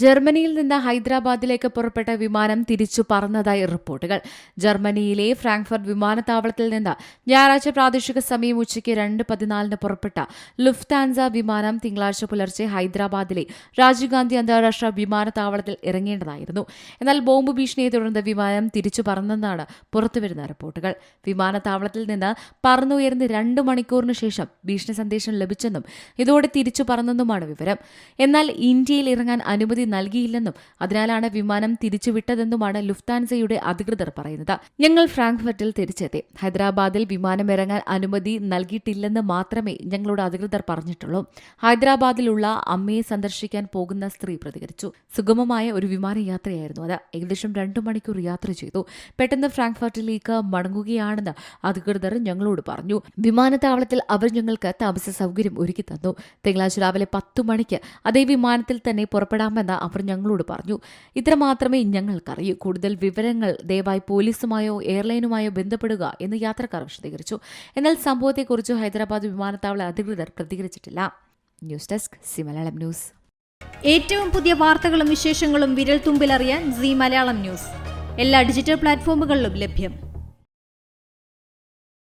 ജർമ്മനിയിൽ നിന്ന് ഹൈദരാബാദിലേക്ക് പുറപ്പെട്ട വിമാനം തിരിച്ചു പറന്നതായി റിപ്പോർട്ടുകൾ. ജർമ്മനിയിലെ ഫ്രാങ്ക്ഫർട്ട് വിമാനത്താവളത്തിൽ നിന്ന് ഞായറാഴ്ച പ്രാദേശിക സമയം ഉച്ചയ്ക്ക് രണ്ട് പതിനാലിന് പുറപ്പെട്ട ലുഫ്താൻസ വിമാനം തിങ്കളാഴ്ച പുലർച്ചെ ഹൈദരാബാദിലെ രാജീവ്ഗാന്ധി അന്താരാഷ്ട്ര വിമാനത്താവളത്തിൽ ഇറങ്ങേണ്ടതായിരുന്നു. എന്നാൽ ബോംബ് ഭീഷണിയെ തുടർന്ന് വിമാനം തിരിച്ചു പറന്നെന്നാണ് പുറത്തുവരുന്ന റിപ്പോർട്ടുകൾ. വിമാനത്താവളത്തിൽ നിന്ന് പറന്നുയർന്ന് രണ്ട് മണിക്കൂറിന് ശേഷം ഭീഷണി സന്ദേശം ലഭിച്ചെന്നും ഇതോടെ തിരിച്ചു പറന്നെന്നുമാണ് വിവരം. എന്നാൽ ഇന്ത്യയിൽ ഇറങ്ങാൻ അനുമതി നൽകിയില്ലെന്നും അതിനാലാണ് വിമാനം തിരിച്ചുവിട്ടതെന്നുമാണ് ലുഫ്താൻസയുടെ അധികൃതർ പറയുന്നത്. ഞങ്ങൾ ഫ്രാങ്ക്ഫർട്ടിൽ തിരിച്ചെത്തി. ഹൈദരാബാദിൽ വിമാനം ഇറങ്ങാൻ അനുമതി നൽകിയിട്ടില്ലെന്ന് മാത്രമേ ഞങ്ങളുടെ അധികൃതർ പറഞ്ഞിട്ടുള്ളൂ. ഹൈദരാബാദിലുള്ള അമ്മയെ സന്ദർശിക്കാൻ പോകുന്ന സ്ത്രീ പ്രതികരിച്ചു. സുഗമമായ ഒരു വിമാനയാത്രയായിരുന്നു അത്. ഏകദേശം രണ്ടു മണിക്കൂർ യാത്ര ചെയ്തു. പെട്ടെന്ന് ഫ്രാങ്ക്ഫർട്ടിലേക്ക് മടങ്ങുകയാണെന്ന് അധികൃതർ ഞങ്ങളോട് പറഞ്ഞു. വിമാനത്താവളത്തിൽ അവർ ഞങ്ങൾക്ക് താമസ സൗകര്യം ഒരുക്കി തന്നു. തിങ്കളാഴ്ച രാവിലെ പത്തു മണിക്ക് അതേ വിമാനത്തിൽ തന്നെ പുറപ്പെടാമെന്ന് അവർ ഞങ്ങളോട് പറഞ്ഞു. ഇത്ര മാത്രമേ ഞങ്ങൾക്കറിയൂ. കൂടുതൽ വിവരങ്ങൾ ദയവായി പോലീസുമായോ എയർലൈനുമായോ ബന്ധപ്പെടുക എന്ന് യാത്രക്കാർ വിശദീകരിച്ചു. എന്നാൽ സംഭവത്തെക്കുറിച്ച് ഹൈദരാബാദ് വിമാനത്താവള അധികൃതർ പ്രതികരിച്ചിട്ടില്ല. News desk C Malayalam news. ഏറ്റവും പുതിയ വാർത്തകളും വിശേഷങ്ങളും വിരൽ തുമ്പിലറിയാൻ സി മലയാളം ന്യൂസ്. എല്ലാ ഡിജിറ്റൽ പ്ലാറ്റ്ഫോമുകളിലും ലഭ്യം.